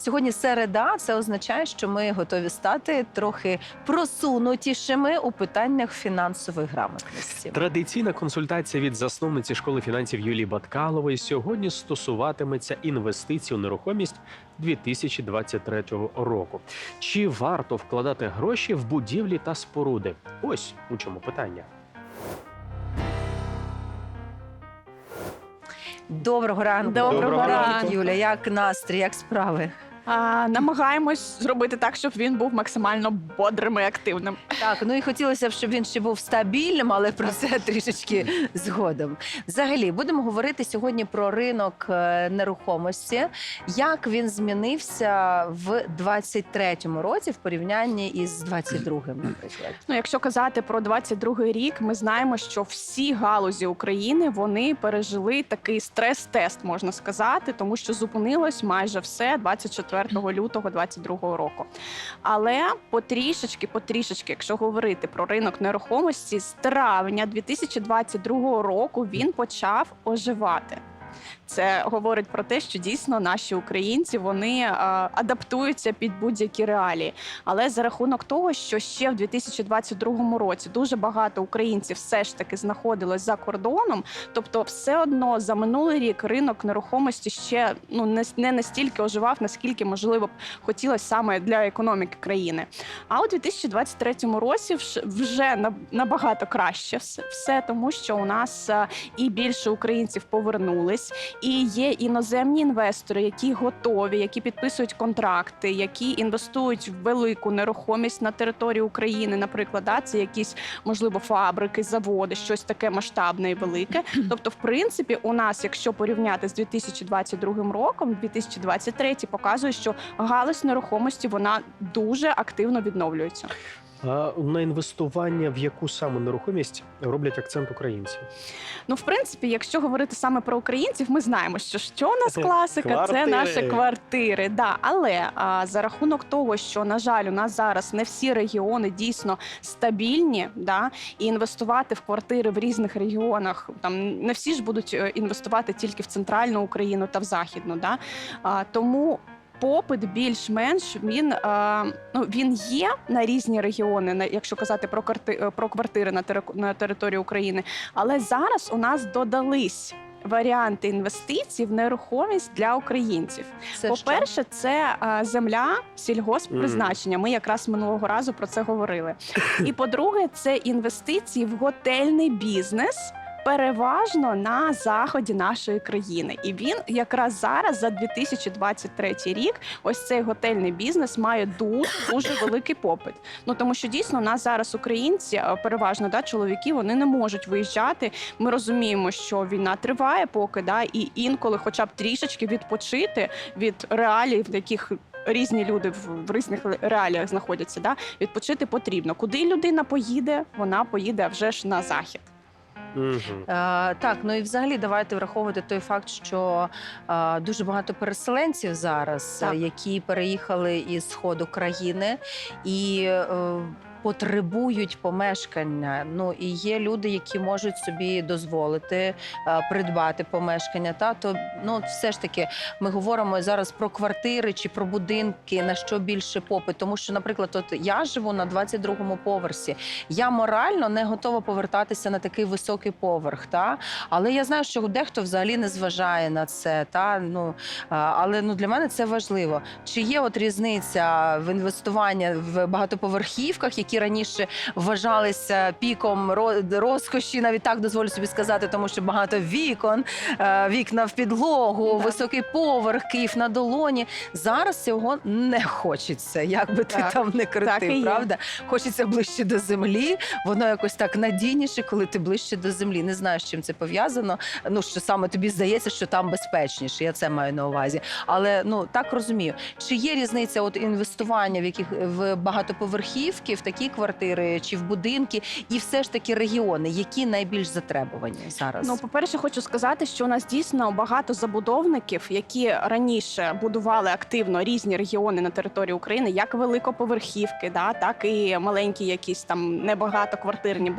Сьогодні середа. Це означає, що ми готові стати трохи просунутішими у питаннях фінансової грамотності. Традиційна консультація від засновниці школи фінансів Юлії Баткалової сьогодні стосуватиметься інвестицій у нерухомість 2023 року. Чи варто вкладати гроші в будівлі та споруди? Ось у чому питання. Доброго ранку, Доброго ранку. Юля. Як настрій, як справи? А, намагаємось зробити так, щоб він був максимально бодрим і активним. Так, ну і хотілося б, щоб він ще був стабільним, але про це трішечки згодом. Взагалі, будемо говорити сьогодні про ринок е, нерухомості. Як він змінився в 23-му році в порівнянні із 22-м, наприклад. Ну, якщо казати про 22-й рік, ми знаємо, що всі галузі України вони пережили такий стрес-тест, можна сказати, тому що зупинилось майже все 24 лютого 22 року. Але потрішечки, потрішечки, якщо говорити про ринок нерухомості, з травня 2022 року він почав оживати. Це говорить про те, що дійсно наші українці вони е, адаптуються під будь-які реалії. Але за рахунок того, що ще в 2022 році дуже багато українців все ж таки знаходилось за кордоном, тобто, все одно за минулий рік ринок нерухомості ще ну не, настільки оживав, наскільки можливо б хотілося саме для економіки країни. А у 2023 році вже набагато краще все тому, що у нас е, і більше українців повернулись, і є іноземні інвестори, які готові, які підписують контракти, які інвестують в велику нерухомість на території України. Наприклад, да, це якісь можливо фабрики, заводи, щось таке масштабне і велике. Тобто, в принципі, у нас, якщо порівняти з 2022 роком, 2023 показує, що галузь нерухомості вона дуже активно відновлюється. На інвестування в яку саме нерухомість роблять акцент українці? Ну, в принципі, якщо говорити саме про українців, ми знаємо, що що у нас Е, класика, це наші квартири. Да. Але а, за рахунок того, що на жаль, у нас зараз не всі регіони дійсно стабільні, да, і інвестувати в квартири в різних регіонах, там не всі ж будуть е, інвестувати тільки в центральну Україну та в західну. Да. А, тому. Попит більш-менш він, е, ну, він є на різні регіони, на- якщо казати про, кварти, е, про квартири на, на території України. Але зараз у нас додались варіанти інвестицій в нерухомість для українців. По-перше, це е, земля сільгосппризначення. Ми якраз минулого разу про це говорили. І по-друге, це інвестиції в готельний бізнес. Переважно на заході нашої країни, і він якраз зараз за 2023 рік, ось цей готельний бізнес має дуже дуже великий попит. Ну тому що дійсно у нас зараз українці, е, переважно да, чоловіки, вони не можуть виїжджати. Ми розуміємо, що війна триває поки да, і інколи, хоча б трішечки відпочити від реалій, в яких різні люди в, в різних реаліях знаходяться. Да, відпочити потрібно. Куди людина поїде, вона поїде вже ж на захід. Угу. Е, так, ну і взагалі давайте враховувати той факт, що е, дуже багато переселенців зараз, Так. е, які переїхали із сходу країни і. Е, Потребують помешкання. Ну і є люди, які можуть собі дозволити е, придбати помешкання. Та то ну все ж таки ми говоримо зараз про квартири чи про будинки, на що більше попит. Тому що, наприклад, от я живу на 22-му поверсі. Я морально не готова повертатися на такий високий поверх. Та але я знаю, що дехто взагалі не зважає на це. Та ну а, але ну для мене це важливо. Чи є от різниця в інвестуванні в багатоповерхівках, які раніше вважалися піком розкоші, навіть так дозволю собі сказати, тому що багато вікон, е, вікна в підлогу, Да. високий поверх, Київ на долоні. Зараз цього не хочеться, як би ти Так. там не Так крутив, правда? Хочеться ближче до землі. Воно якось так надійніше, коли ти ближче до землі. Не знаю, з чим це пов'язано. Ну що саме тобі здається, що там безпечніше. Я це маю на увазі. Але ну так розумію. Чи є різниця от інвестування в яких в багатоповерхівки, в такі міські квартири, чи в будинки, і все ж таки регіони, які найбільш затребувані зараз? Ну, по-перше, хочу сказати, що у нас дійсно багато забудовників, які раніше будували активно різні регіони на території України, як великоповерхівки, да, так і маленькі, якісь там небагатоквартирні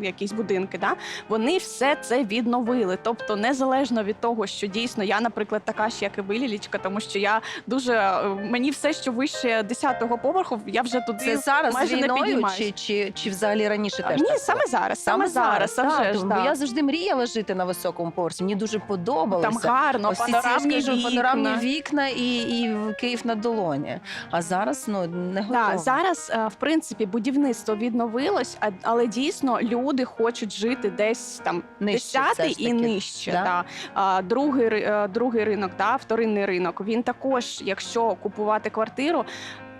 якісь будинки. Да, вони все це відновили. Тобто, незалежно від того, що дійсно я, наприклад, така ж, як і ви, Лілічка, тому що я дуже е, мені все, що вище 10-го поверху, я вже туди це зараз майже не війною, чи, чи, чи взагалі раніше теж? Ні, так саме було? зараз, саме зараз, а так, вже ж, тому да. Я завжди мріяла жити на високому поверсі. Мені дуже подобалося. Там гарно, Ось ці, панорамні вікна. панорамні вікна і, і Київ на долоні. А зараз ну не готово. Да, зараз е, в принципі будівництво відновилось, а- але дійсно люди хочуть жити десь там Нижче все десятий ж і таки. нижче. Да? Да. А, другий ри- е, другий ринок, да, вторинний ринок. Він також, якщо купувати квартиру.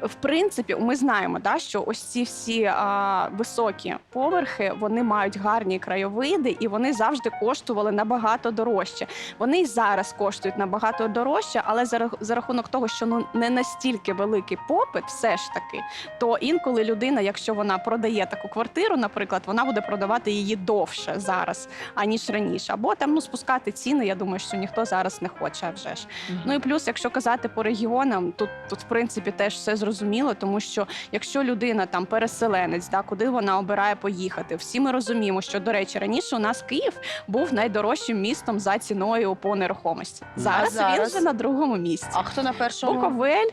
В принципі, ми знаємо, да, що ось ці всі а, високі поверхи вони мають гарні краєвиди, і вони завжди коштували набагато дорожче. Вони й зараз коштують набагато дорожче, але за, за рахунок того, що ну не настільки великий попит, все ж таки, то інколи людина, якщо вона продає таку квартиру, наприклад, вона буде продавати її довше зараз, аніж раніше. Або там ну спускати ціни. Я думаю, що ніхто зараз не хоче а вже ж. Мгм. Ну і плюс, якщо казати по регіонам, тут тут в принципі теж все зрозуміло, тому що якщо людина там переселенець, да, куди вона обирає поїхати, всі ми розуміємо, що до речі, раніше у нас Київ був найдорожчим містом за ціною по нерухомості. Зараз, він зараз? вже на другому місці. А хто на першому? Буковель,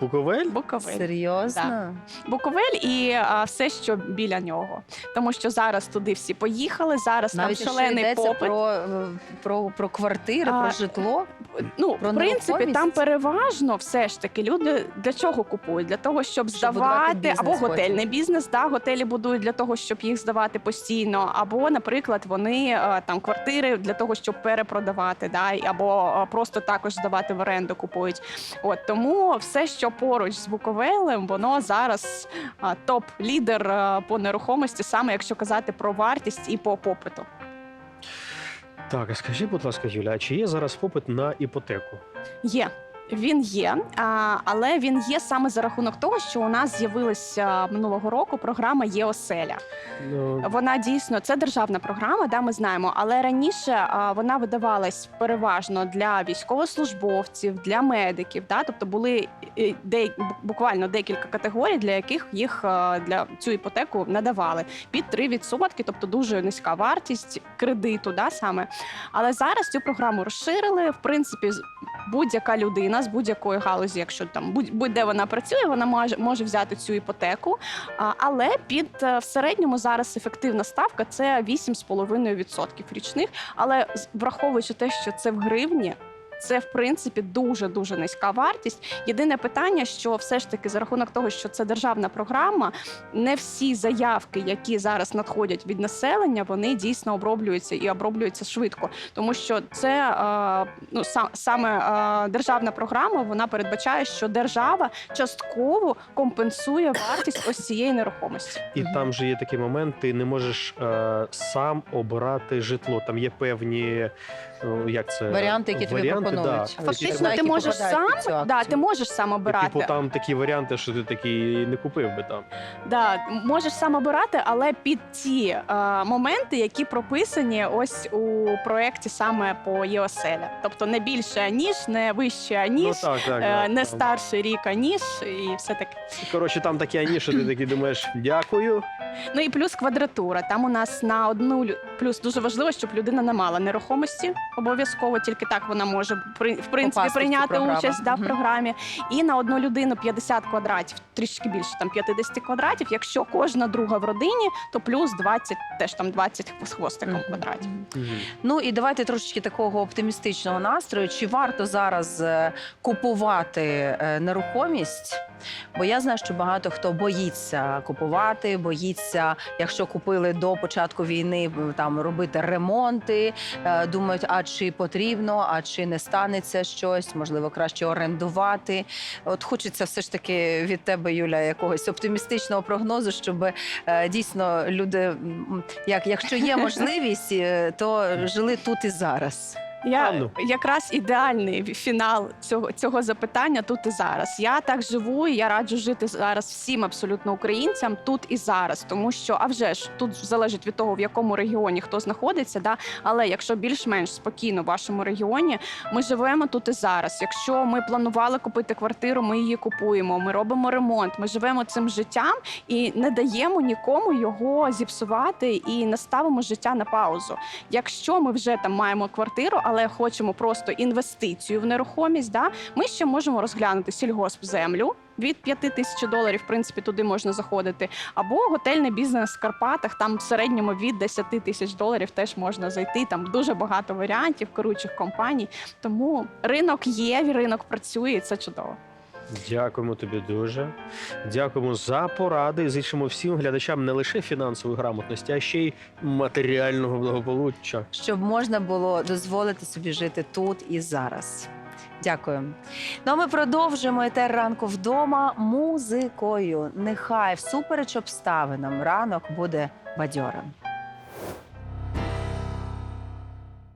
Буковель? Буковель. Серйозно? Буковель і а, все, що біля нього. Тому що зараз туди всі поїхали. Зараз Навіть там шалений йдеться попит. про, про, про квартири, А, про житло. Ну, про в принципі, там переважно все ж таки люди для чого купують? Для того, щоб, Щоб здавати або потім. готельний бізнес. Да, готелі будують для того, щоб їх здавати постійно, або, наприклад, вони е, там квартири для того, щоб перепродавати, да, або е, просто також здавати в оренду купують. От тому все, що поруч з Буковелем, воно зараз а, топ-лідер по нерухомості, саме якщо казати про вартість і по попиту. Так, а скажіть, будь ласка, Юля, а чи є зараз попит на іпотеку? Є. Він є, але він є саме за рахунок того, що у нас з'явилася минулого року програма ЄОселя. Ну, Вона дійсно це державна програма, да, ми знаємо. Але раніше вона видавалась переважно для військовослужбовців, для медиків. Да, тобто були е, де, буквально декілька категорій, для яких їх для цю іпотеку надавали під 3%, тобто дуже низька вартість кредиту, да, саме. Але зараз цю програму розширили. В принципі, будь-яка людина з будь-якої галузі, якщо там будь- будь-де вона працює, вона може, може взяти цю іпотеку. Але під е, в середньому зараз ефективна ставка це 8,5% річних. Але враховуючи те, що це в гривні. Це в принципі дуже дуже низька вартість. Єдине питання, що все ж таки за рахунок того, що це державна програма, не всі заявки, які зараз надходять від населення, вони дійсно оброблюються і оброблюються швидко, тому що це е, ну сам саме е, державна програма. Вона передбачає, що держава частково компенсує вартість ось цієї нерухомості. і там же є такий момент, ти не можеш е, сам обирати житло. Там є певні е, як це Варіанти, які тобі варіанти, пропонують. Да. Фактично, Які ти можеш попадають під цю сам да, акцію. ти можеш сам обирати. Типу там такі варіанти, що ти такий не купив би там. Да, можеш сам обирати, але під ті е, моменти, які прописані ось у проєкті саме по ЄОСЕЛЯ. Тобто не більше ніж, не вище ніж, ну так, так. е, да, не старший рік аніж, і все таке. Коротше, там такі ані, що ти такий думаєш, дякую. Ну і плюс квадратура. Там у нас на одну лю- плюс дуже важливо, щоб людина не мала нерухомості. Обов'язково тільки так вона може при- в принципі Попасти в цю прийняти програму. участь да, в Мгм. програмі. І на одну людину 50 квадратів, трішки більше там 50 квадратів. Якщо кожна друга в родині, то плюс 20, теж там 20 з хвостиком Мгм. квадратів. Ну і давайте трошечки такого оптимістичного настрою. Чи варто зараз е, купувати е, нерухомість? Бо я знаю, що багато хто боїться купувати, боїться, якщо купили до початку війни, там робити ремонти. е, Думають, а чи потрібно, а чи не станеться щось, можливо, краще орендувати. От хочеться все ж таки від тебе, Юля, якогось оптимістичного прогнозу, щоб е, дійсно люди, як якщо є можливість, е, то жили тут і зараз. Я Анну. якраз ідеальний фінал цього цього запитання тут і зараз. Я так живу, і я раджу жити зараз всім абсолютно українцям тут і зараз, тому що а вже ж тут залежить від того, в якому регіоні хто знаходиться. Да? Але якщо більш-менш спокійно в вашому регіоні, ми живемо тут і зараз. Якщо ми планували купити квартиру, ми її купуємо. Ми робимо ремонт. Ми живемо цим життям і не даємо нікому його зіпсувати і не ставимо життя на паузу. Якщо ми вже там маємо квартиру, але хочемо просто інвестицію в нерухомість, да, ми ще можемо розглянути сільгоспземлю. Від 5 тисяч доларів, в принципі, туди можна заходити. Або готельний бізнес в Карпатах, там в середньому від 10 тисяч доларів теж можна зайти. Там дуже багато варіантів керуючих компаній. Тому ринок є, ринок працює, і це чудово. Дякуємо тобі дуже. Дякуємо за поради. Зичимо всім глядачам не лише фінансової грамотності, а ще й матеріального благополуччя. щоб можна було дозволити собі жити тут і зараз. Дякую. Ну а ми продовжуємо етер ранку вдома музикою. Нехай всупереч обставинам ранок буде бадьорим.